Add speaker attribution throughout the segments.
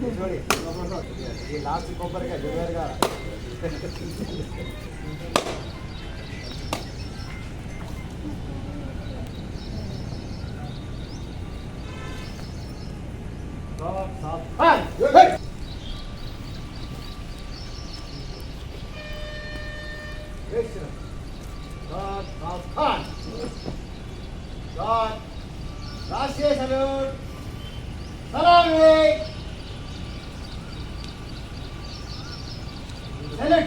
Speaker 1: ఈ లాస్ట్ కొబ్బరికాయ జువేరుగా Rashtriya salute సలామి select కనపడదు కానీ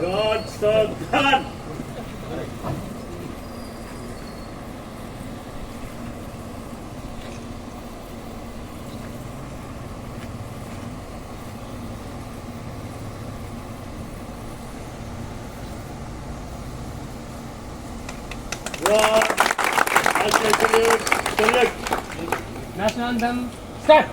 Speaker 2: God so God. God, national
Speaker 3: anthem start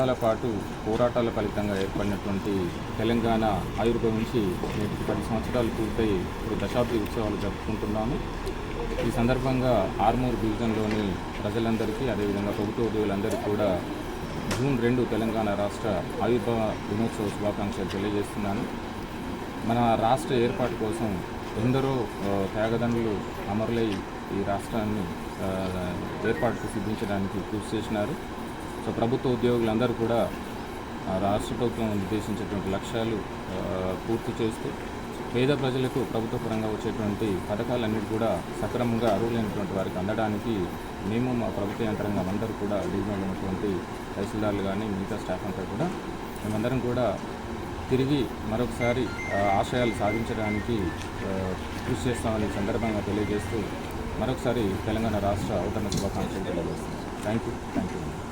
Speaker 4: సంవత్సరాల పాటు పోరాటాల ఫలితంగా ఏర్పడినటువంటి తెలంగాణ ఆవిర్భవించి నేటికి పది సంవత్సరాలు పూర్తయి ఇప్పుడు దశాబ్ది ఉత్సవాలు జరుపుకుంటున్నాము. ఈ సందర్భంగా ఆర్మూర్ డివిజన్లోని ప్రజలందరికీ అదేవిధంగా ప్రభుత్వ ఉద్యోగులందరికీ కూడా జూన్ రెండు తెలంగాణ రాష్ట్ర ఆవిర్భావ దినోత్సవ శుభాకాంక్షలు తెలియజేస్తున్నాను. మన రాష్ట్ర ఏర్పాటు కోసం ఎందరో త్యాగదండ్రులు అమరులై ఈ రాష్ట్రాన్ని ఏర్పాటుకు సిద్ధించడానికి కృషి చేసినారు. సో ప్రభుత్వ ఉద్యోగులందరూ కూడా రాష్ట్ర ప్రభుత్వం నిర్దేశించేటువంటి లక్ష్యాలు పూర్తి చేస్తూ పేద ప్రజలకు ప్రభుత్వ పరంగా వచ్చేటువంటి పథకాలన్నిటి కూడా సక్రమంగా అర్హులైనటువంటి వారికి అందడానికి మేము మా ప్రభుత్వ యంత్రాంగం అందరూ కూడా డివిజన్లో ఉన్నటువంటి తహసీల్దార్లు కానీ మిగతా స్టాఫ్ అంతా కూడా మేమందరం కూడా తిరిగి మరొకసారి ఆశయాలు సాధించడానికి కృషి చేస్తామని సందర్భంగా తెలియజేస్తూ మరొకసారి తెలంగాణ రాష్ట్ర అవతరణ శుభాకాంక్షలు తెలియజేస్తాం థ్యాంక్ యూ థ్యాంక్ యూ